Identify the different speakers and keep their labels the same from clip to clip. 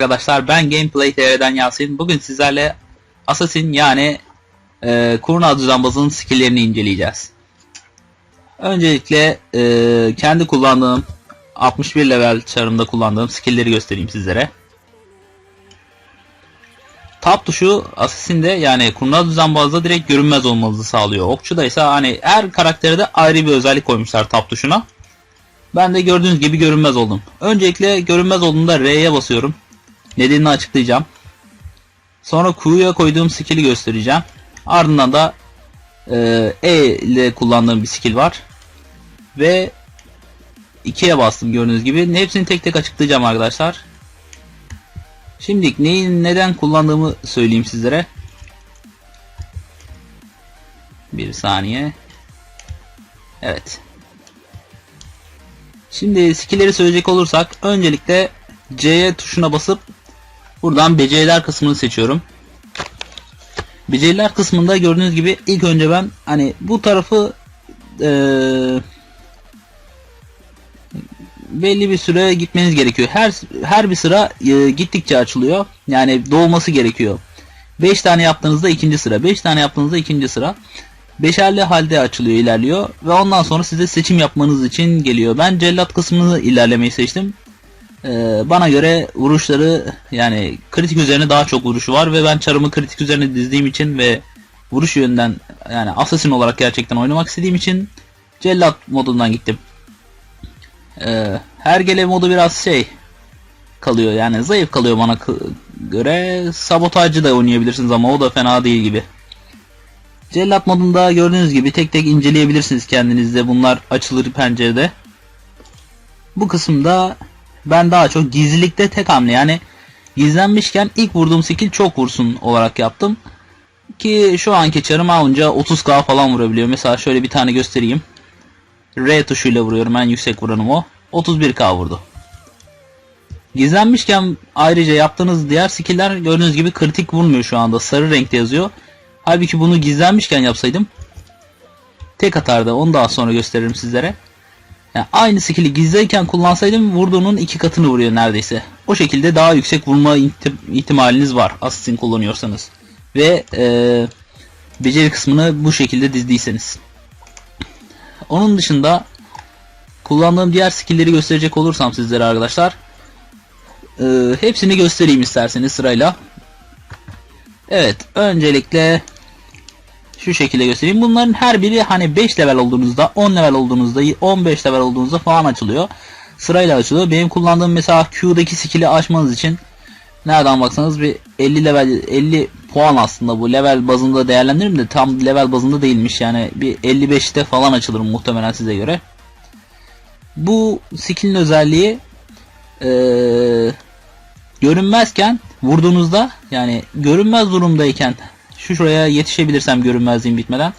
Speaker 1: Arkadaşlar ben Gameplay TV'den Yasin. Bugün sizlerle Assassin yani e, Kurna Düzenbaz'ın skilllerini inceleyeceğiz. Öncelikle e, kendi kullandığım 61 level çarımda kullandığım skillleri göstereyim sizlere. Tab tuşu Assassin'de yani Kurnaz Düzenbaz'da direkt görünmez olmanızı sağlıyor. Okçu'da ise hani her karaktere de ayrı bir özellik koymuşlar tab tuşuna. Ben de gördüğünüz gibi görünmez oldum. Öncelikle görünmez olduğumda R'ye basıyorum. Nedenini açıklayacağım. Sonra Q'ya koyduğum skill'i göstereceğim. Ardından da e, E ile kullandığım bir skill var. Ve 2'ye bastım gördüğünüz gibi. Hepsini tek tek açıklayacağım arkadaşlar. Şimdi neyi neden kullandığımı söyleyeyim sizlere. Bir saniye. Evet. Şimdi skill'leri söyleyecek olursak öncelikle C'ye tuşuna basıp buradan beceriler kısmını seçiyorum. Beceriler kısmında gördüğünüz gibi ilk önce ben hani bu tarafı eee belli bir süre gitmeniz gerekiyor. Her her bir sıra e, gittikçe açılıyor. Yani doğması gerekiyor. 5 tane yaptığınızda ikinci sıra, 5 tane yaptığınızda ikinci sıra. Beşerli halde açılıyor, ilerliyor ve ondan sonra size seçim yapmanız için geliyor. Ben cellat kısmını ilerlemeyi seçtim. Ee, bana göre vuruşları yani kritik üzerine daha çok vuruşu var ve ben çarımı kritik üzerine dizdiğim için ve vuruş yönden yani assassin olarak gerçekten oynamak istediğim için cellat modundan gittim. Ee, Hergele modu biraz şey kalıyor yani zayıf kalıyor bana göre. Sabotajcı da oynayabilirsiniz ama o da fena değil gibi. Cellat modunda gördüğünüz gibi tek tek inceleyebilirsiniz kendinizde. Bunlar açılır pencerede. Bu kısımda ben daha çok gizlilikte tek hamle yani gizlenmişken ilk vurduğum skill çok vursun olarak yaptım. Ki şu anki çarım alınca 30k falan vurabiliyor. Mesela şöyle bir tane göstereyim. R tuşuyla vuruyorum en yüksek vuranım o. 31k vurdu. Gizlenmişken ayrıca yaptığınız diğer skill'ler gördüğünüz gibi kritik vurmuyor şu anda. Sarı renkte yazıyor. Halbuki bunu gizlenmişken yapsaydım tek atardı. Onu daha sonra gösteririm sizlere. Yani aynı skill'i gizleyken kullansaydım vurduğunun iki katını vuruyor neredeyse. O şekilde daha yüksek vurma ihtimaliniz var Assassin kullanıyorsanız. Ve ee, beceri kısmını bu şekilde dizdiyseniz. Onun dışında kullandığım diğer skill'leri gösterecek olursam sizlere arkadaşlar. E, hepsini göstereyim isterseniz sırayla. Evet öncelikle şu şekilde göstereyim. Bunların her biri hani 5 level olduğunuzda, 10 level olduğunuzda, 15 level olduğunuzda falan açılıyor. Sırayla açılıyor. Benim kullandığım mesela Q'daki skill'i açmanız için nereden baksanız bir 50 level 50 puan aslında bu level bazında değerlendiririm de tam level bazında değilmiş yani bir 55'te falan açılır muhtemelen size göre. Bu skill'in özelliği ee, görünmezken vurduğunuzda yani görünmez durumdayken şu şuraya yetişebilirsem görünmezliğim bitmeden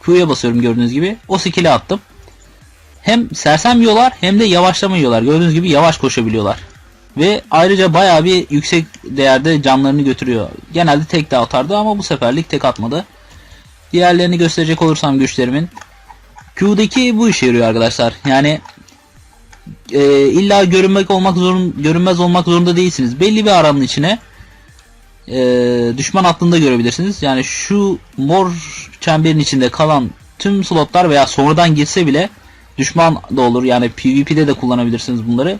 Speaker 1: Q'ya basıyorum gördüğünüz gibi o skill'i attım. Hem sersem yiyorlar hem de yavaşlama yiyorlar. Gördüğünüz gibi yavaş koşabiliyorlar. Ve ayrıca baya bir yüksek değerde canlarını götürüyor. Genelde tek de atardı ama bu seferlik tek atmadı. Diğerlerini gösterecek olursam güçlerimin. Q'daki bu işe yarıyor arkadaşlar. Yani e, illa görünmek olmak zorun, görünmez olmak zorunda değilsiniz. Belli bir aranın içine e, düşman hattında görebilirsiniz. Yani şu mor çemberin içinde kalan tüm slotlar veya sonradan girse bile düşman da olur. Yani PvP'de de kullanabilirsiniz bunları.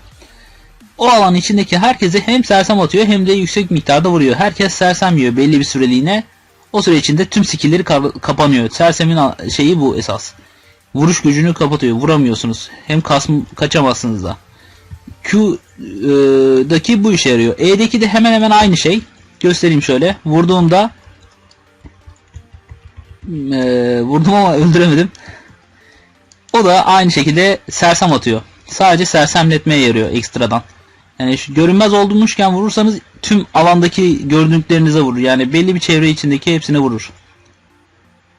Speaker 1: O alan içindeki herkese hem sersem atıyor hem de yüksek miktarda vuruyor. Herkes sersem yiyor belli bir süreliğine. O süre içinde tüm skill'leri kapanıyor. Sersemin şeyi bu esas. Vuruş gücünü kapatıyor. Vuramıyorsunuz. Hem kasm kaçamazsınız da. Q'daki bu işe yarıyor. E'deki de hemen hemen aynı şey. Göstereyim şöyle. Vurduğumda e, vurdum ama öldüremedim. O da aynı şekilde sersem atıyor. Sadece sersemletmeye yarıyor ekstradan. Yani şu görünmez olduğunuzken vurursanız tüm alandaki gördüklerinize vurur. Yani belli bir çevre içindeki hepsine vurur.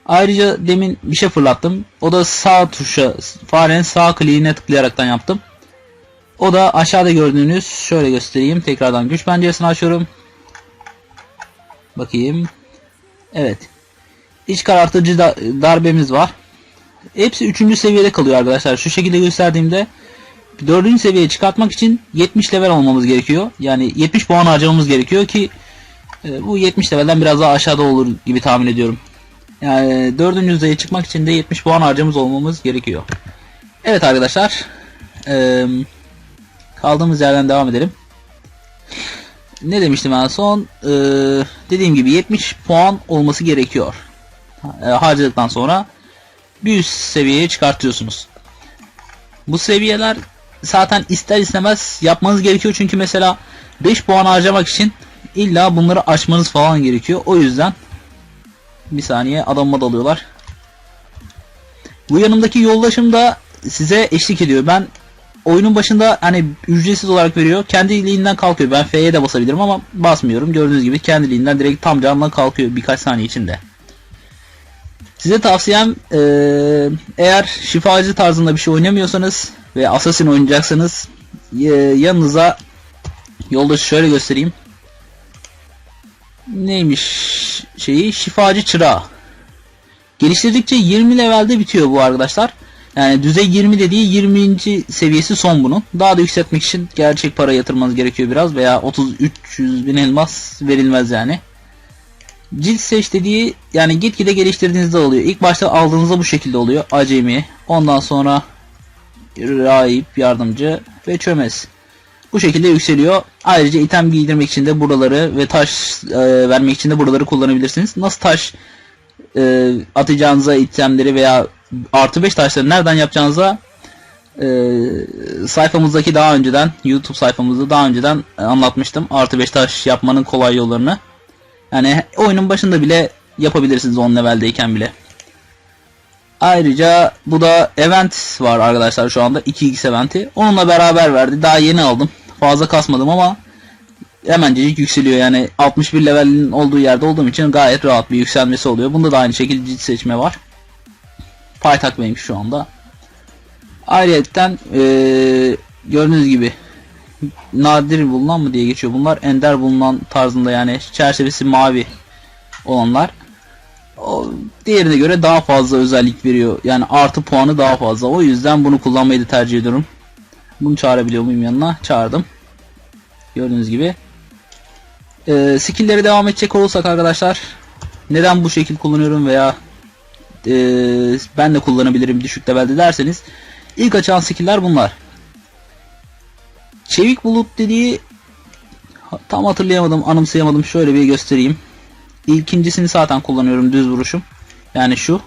Speaker 1: Ayrıca demin bir şey fırlattım. O da sağ tuşa farenin sağ kliğine tıklayaraktan yaptım. O da aşağıda gördüğünüz şöyle göstereyim. Tekrardan güç penceresini açıyorum. Bakayım. Evet. İç karartıcı da, darbemiz var. Hepsi 3. seviyede kalıyor arkadaşlar. Şu şekilde gösterdiğimde dördüncü seviyeye çıkartmak için 70 level olmamız gerekiyor. Yani 70 puan harcamamız gerekiyor ki e, bu 70 levelden biraz daha aşağıda olur gibi tahmin ediyorum. Yani dördüncü düzeye çıkmak için de 70 puan harcamamız olmamız gerekiyor. Evet arkadaşlar. e, kaldığımız yerden devam edelim. Ne demiştim en son? E, dediğim gibi 70 puan olması gerekiyor. E, harcadıktan sonra bir üst seviyeye çıkartıyorsunuz. Bu seviyeler zaten ister istemez yapmanız gerekiyor çünkü mesela 5 puan harcamak için illa bunları açmanız falan gerekiyor. O yüzden bir saniye adamıma dalıyorlar. Bu yanımdaki yoldaşım da size eşlik ediyor. Ben oyunun başında hani ücretsiz olarak veriyor. Kendiliğinden kalkıyor. Ben F'ye de basabilirim ama basmıyorum. Gördüğünüz gibi kendiliğinden direkt tam canlı kalkıyor birkaç saniye içinde. Size tavsiyem eee, eğer şifacı tarzında bir şey oynamıyorsanız ve Assassin oynayacaksanız e, yanınıza yoldaşı şöyle göstereyim. Neymiş şeyi? Şifacı çırağı. Geliştirdikçe 20 levelde bitiyor bu arkadaşlar. Yani düzey 20 dediği 20. seviyesi son bunun. Daha da yükseltmek için gerçek para yatırmanız gerekiyor biraz veya 30-300 bin elmas verilmez yani. Cilt seç dediği yani gitgide geliştirdiğinizde oluyor. İlk başta aldığınızda bu şekilde oluyor. Acemi. Ondan sonra rahip, yardımcı ve çömez. Bu şekilde yükseliyor. Ayrıca item giydirmek için de buraları ve taş e, vermek için de buraları kullanabilirsiniz. Nasıl taş e, atacağınıza itemleri veya artı 5 taşları nereden yapacağınıza e, sayfamızdaki daha önceden YouTube sayfamızda daha önceden anlatmıştım. Artı 5 taş yapmanın kolay yollarını. Yani oyunun başında bile yapabilirsiniz 10 leveldeyken bile. Ayrıca bu da event var arkadaşlar şu anda 2x eventi. Onunla beraber verdi. Daha yeni aldım. Fazla kasmadım ama hemencecik yükseliyor. Yani 61 levelin olduğu yerde olduğum için gayet rahat bir yükselmesi oluyor. Bunda da aynı şekilde cilt seçme var. Paytak benim şu anda. Ayrıyeten ee, gördüğünüz gibi nadir bulunan mı diye geçiyor bunlar. Ender bulunan tarzında yani çerçevesi mavi olanlar. O diğerine göre daha fazla özellik veriyor. Yani artı puanı daha fazla. O yüzden bunu kullanmayı da tercih ediyorum. Bunu çağırabiliyor muyum yanına? Çağırdım. Gördüğünüz gibi. Ee, skill'lere devam edecek olursak arkadaşlar. Neden bu şekil kullanıyorum veya e, ben de kullanabilirim düşük levelde derseniz. ilk açan skill'ler bunlar. Çevik bulut dediği tam hatırlayamadım, anımsayamadım. Şöyle bir göstereyim. İlkincisini zaten kullanıyorum düz vuruşum. Yani şu.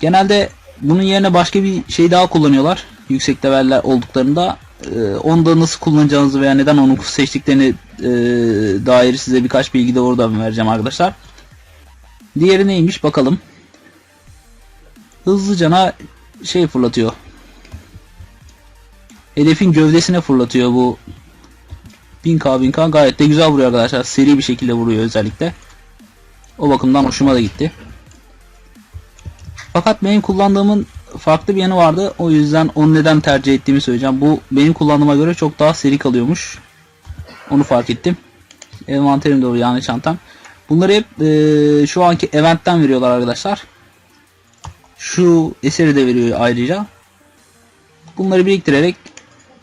Speaker 1: Genelde bunun yerine başka bir şey daha kullanıyorlar. Yüksek leveller olduklarında. Ee, onu da nasıl kullanacağınızı veya neden onu seçtiklerini e, dair size birkaç bilgi de oradan vereceğim arkadaşlar. Diğeri neymiş bakalım. Hızlıcana şey fırlatıyor. Hedefin gövdesine fırlatıyor bu 1000k 1000k gayet de güzel vuruyor arkadaşlar. Seri bir şekilde vuruyor özellikle. O bakımdan hoşuma da gitti. Fakat benim kullandığımın farklı bir yanı vardı. O yüzden onu neden tercih ettiğimi söyleyeceğim. Bu benim kullandığıma göre çok daha seri kalıyormuş. Onu fark ettim. Envanterim doğru yani çantam. Bunları hep e, şu anki eventten veriyorlar arkadaşlar. Şu eseri de veriyor ayrıca. Bunları biriktirerek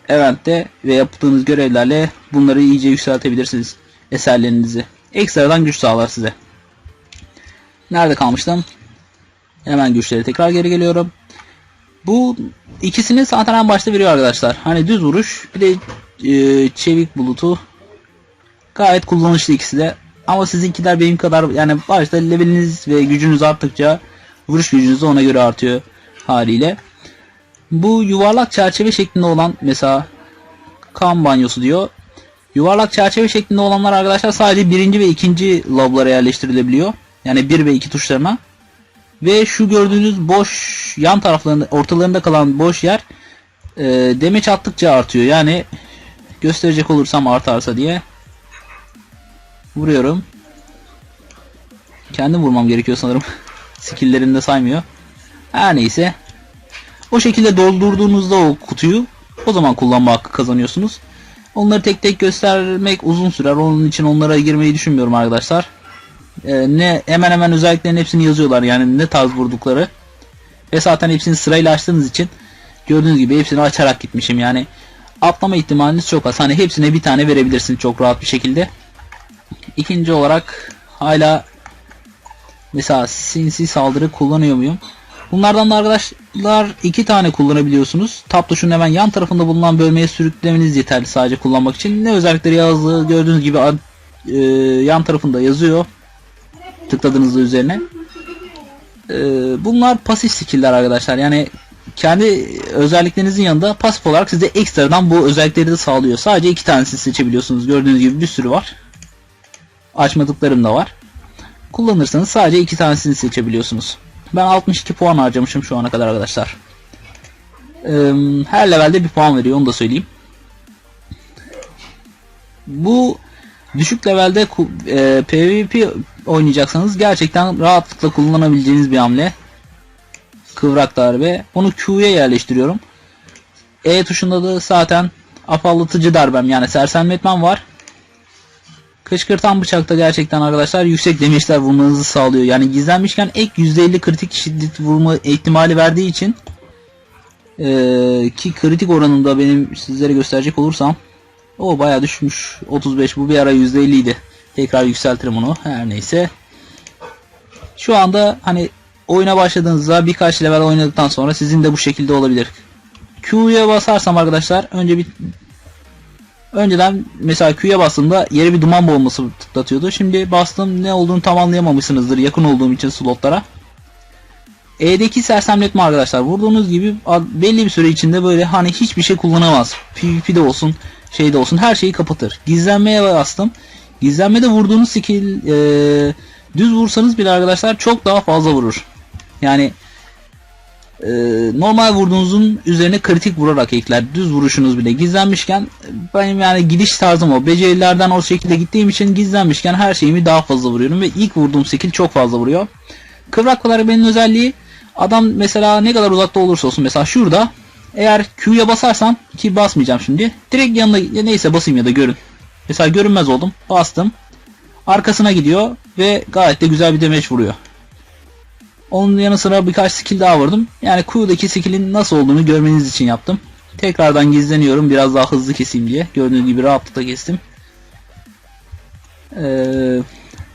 Speaker 1: eventte ve yaptığınız görevlerle bunları iyice yükseltebilirsiniz eserlerinizi. Ekstradan güç sağlar size. Nerede kalmıştım? Hemen güçleri tekrar geri geliyorum. Bu ikisini zaten en başta veriyor arkadaşlar. Hani düz vuruş bir de e, çevik bulutu gayet kullanışlı ikisi de. Ama sizinkiler benim kadar yani başta leveliniz ve gücünüz arttıkça vuruş gücünüz de ona göre artıyor haliyle. Bu yuvarlak çerçeve şeklinde olan mesela kan banyosu diyor. Yuvarlak çerçeve şeklinde olanlar arkadaşlar sadece birinci ve ikinci loblara yerleştirilebiliyor. Yani bir ve iki tuşlarına. Ve şu gördüğünüz boş yan taraflarında ortalarında kalan boş yer e, demeç attıkça artıyor. Yani gösterecek olursam artarsa diye vuruyorum. Kendim vurmam gerekiyor sanırım. Skill'lerimde saymıyor. Her neyse. O şekilde doldurduğunuzda o kutuyu o zaman kullanma hakkı kazanıyorsunuz. Onları tek tek göstermek uzun sürer. Onun için onlara girmeyi düşünmüyorum arkadaşlar. Ee, ne hemen hemen özelliklerin hepsini yazıyorlar yani ne tarz vurdukları. Ve zaten hepsini sırayla açtığınız için Gördüğünüz gibi hepsini açarak gitmişim yani. Atlama ihtimaliniz çok az. Hani hepsine bir tane verebilirsin çok rahat bir şekilde. İkinci olarak hala mesela sinsi saldırı kullanıyor muyum? Bunlardan da arkadaşlar iki tane kullanabiliyorsunuz. Tab tuşunun hemen yan tarafında bulunan bölmeye sürüklemeniz yeterli sadece kullanmak için. Ne özellikleri yazdığı gördüğünüz gibi e, yan tarafında yazıyor. Tıkladığınızda üzerine. E, bunlar pasif skill'ler arkadaşlar. Yani kendi özelliklerinizin yanında pasif olarak size ekstradan bu özellikleri de sağlıyor. Sadece iki tanesini seçebiliyorsunuz. Gördüğünüz gibi bir sürü var. Açmadıklarım da var. Kullanırsanız sadece iki tanesini seçebiliyorsunuz. Ben 62 puan harcamışım şu ana kadar arkadaşlar. Her levelde bir puan veriyor onu da söyleyeyim. Bu düşük levelde e, PvP oynayacaksanız gerçekten rahatlıkla kullanabileceğiniz bir hamle. Kıvrak darbe. Onu Q'ya yerleştiriyorum. E tuşunda da zaten afallatıcı darbem yani sersemletmem var. Kışkırtan bıçakta gerçekten arkadaşlar yüksek demeçler vurmanızı sağlıyor. Yani gizlenmişken ek %50 kritik şiddet vurma ihtimali verdiği için ee, ki kritik oranında benim sizlere gösterecek olursam o baya düşmüş 35 bu bir ara %50 idi. Tekrar yükseltirim onu her neyse. Şu anda hani oyuna başladığınızda birkaç level oynadıktan sonra sizin de bu şekilde olabilir. Q'ya basarsam arkadaşlar önce bir Önceden mesela Q'ya bastığımda yere bir duman bombası tıklatıyordu. Şimdi bastım ne olduğunu tam anlayamamışsınızdır yakın olduğum için slotlara. E'deki sersemletme arkadaşlar vurduğunuz gibi belli bir süre içinde böyle hani hiçbir şey kullanamaz. PvP'de olsun şeyde olsun her şeyi kapatır. Gizlenmeye bastım. Gizlenmede vurduğunuz skill e, düz vursanız bile arkadaşlar çok daha fazla vurur. Yani e, normal vurduğunuzun üzerine kritik vurarak ekler. Düz vuruşunuz bile gizlenmişken benim yani gidiş tarzım o. Becerilerden o şekilde gittiğim için gizlenmişken her şeyimi daha fazla vuruyorum ve ilk vurduğum skill çok fazla vuruyor. Kıvrak benim özelliği adam mesela ne kadar uzakta olursa olsun mesela şurada eğer Q'ya basarsam ki basmayacağım şimdi direkt yanına ya neyse basayım ya da görün. Mesela görünmez oldum bastım arkasına gidiyor ve gayet de güzel bir demeç vuruyor. Onun yanı sıra birkaç skill daha vurdum. Yani Q'daki skill'in nasıl olduğunu görmeniz için yaptım. Tekrardan gizleniyorum biraz daha hızlı keseyim diye. Gördüğünüz gibi rahatlıkla kestim. Ee,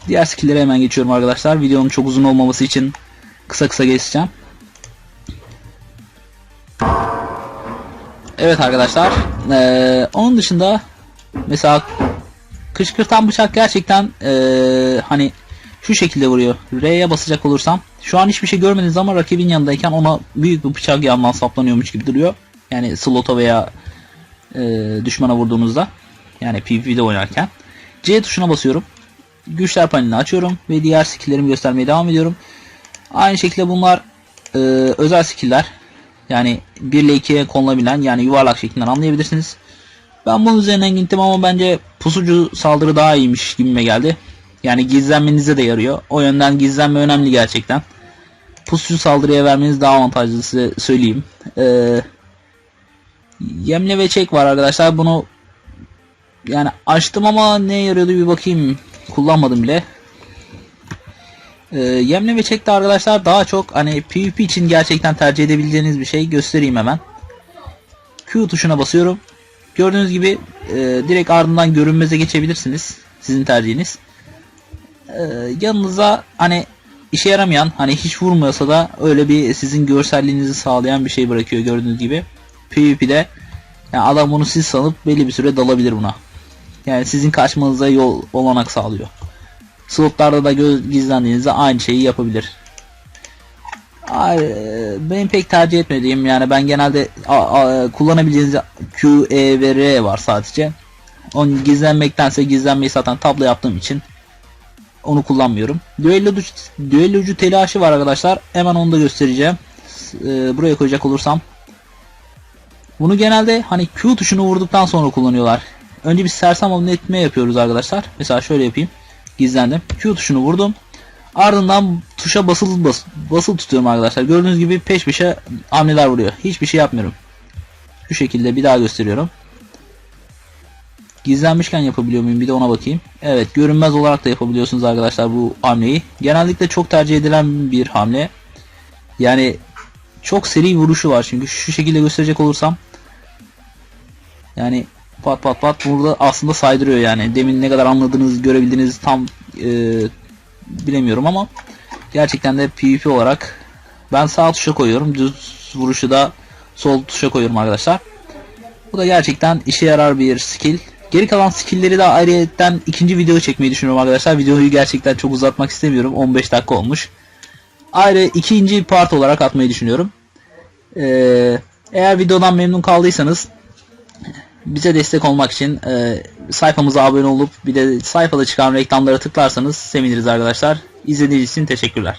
Speaker 1: diğer skill'lere hemen geçiyorum arkadaşlar. Videonun çok uzun olmaması için kısa kısa geçeceğim. Evet arkadaşlar. Ee, onun dışında mesela kışkırtan bıçak gerçekten ee, hani şu şekilde vuruyor. R'ye basacak olursam şu an hiçbir şey görmediniz ama rakibin yanındayken ona büyük bir bıçak yandan saplanıyormuş gibi duruyor. Yani slota veya e, düşmana vurduğunuzda yani PvP'de oynarken C tuşuna basıyorum. Güçler panelini açıyorum ve diğer skilllerimi göstermeye devam ediyorum. Aynı şekilde bunlar e, özel skiller. Yani 1 ile 2'ye konulabilen yani yuvarlak şeklinden anlayabilirsiniz. Ben bunun üzerinden gittim ama bence pusucu saldırı daha iyiymiş gibime geldi. Yani gizlenmenize de yarıyor. O yönden gizlenme önemli gerçekten. Pusucu saldırıya vermeniz daha avantajlı size söyleyeyim. Ee, yemle ve çek var arkadaşlar. Bunu yani açtım ama ne yarıyordu bir bakayım. Kullanmadım bile. Ee, yemle ve çek de arkadaşlar daha çok hani PvP için gerçekten tercih edebileceğiniz bir şey göstereyim hemen. Q tuşuna basıyorum. Gördüğünüz gibi e, direkt ardından görünmeze geçebilirsiniz. Sizin tercihiniz. E, yanınıza hani işe yaramayan hani hiç vurmuyorsa da öyle bir sizin görselliğinizi sağlayan bir şey bırakıyor gördüğünüz gibi. PvP'de yani adam bunu siz sanıp belli bir süre dalabilir buna. Yani sizin kaçmanıza yol olanak sağlıyor. Slotlarda da göz gizlendiğinizde aynı şeyi yapabilir. Benim pek tercih etmediğim yani ben genelde kullanabileceğiniz Q, E ve R var sadece. Onun gizlenmektense gizlenmeyi zaten tablo yaptığım için onu kullanmıyorum. Düellocu, düellocu telaşı var arkadaşlar. Hemen onu da göstereceğim. Ee, buraya koyacak olursam. Bunu genelde hani Q tuşunu vurduktan sonra kullanıyorlar. Önce bir sersem etme yapıyoruz arkadaşlar. Mesela şöyle yapayım. Gizlendim. Q tuşunu vurdum. Ardından tuşa basılı bas, basılı tutuyorum arkadaşlar. Gördüğünüz gibi peş peşe hamleler vuruyor. Hiçbir şey yapmıyorum. Şu şekilde bir daha gösteriyorum. Gizlenmişken yapabiliyor muyum? Bir de ona bakayım. Evet görünmez olarak da yapabiliyorsunuz arkadaşlar bu hamleyi. Genellikle çok tercih edilen bir hamle. Yani çok seri vuruşu var çünkü şu şekilde gösterecek olursam yani pat pat pat burada aslında saydırıyor yani. Demin ne kadar anladığınız, görebildiğiniz tam e, bilemiyorum ama gerçekten de PvP olarak ben sağ tuşa koyuyorum. Düz vuruşu da sol tuşa koyuyorum arkadaşlar. Bu da gerçekten işe yarar bir skill. Geri kalan skill'leri de ayrıyetten ikinci video çekmeyi düşünüyorum arkadaşlar. Videoyu gerçekten çok uzatmak istemiyorum. 15 dakika olmuş. Ayrı ikinci part olarak atmayı düşünüyorum. Ee, eğer videodan memnun kaldıysanız bize destek olmak için e, sayfamıza abone olup bir de sayfada çıkan reklamlara tıklarsanız seviniriz arkadaşlar. İzlediğiniz için teşekkürler.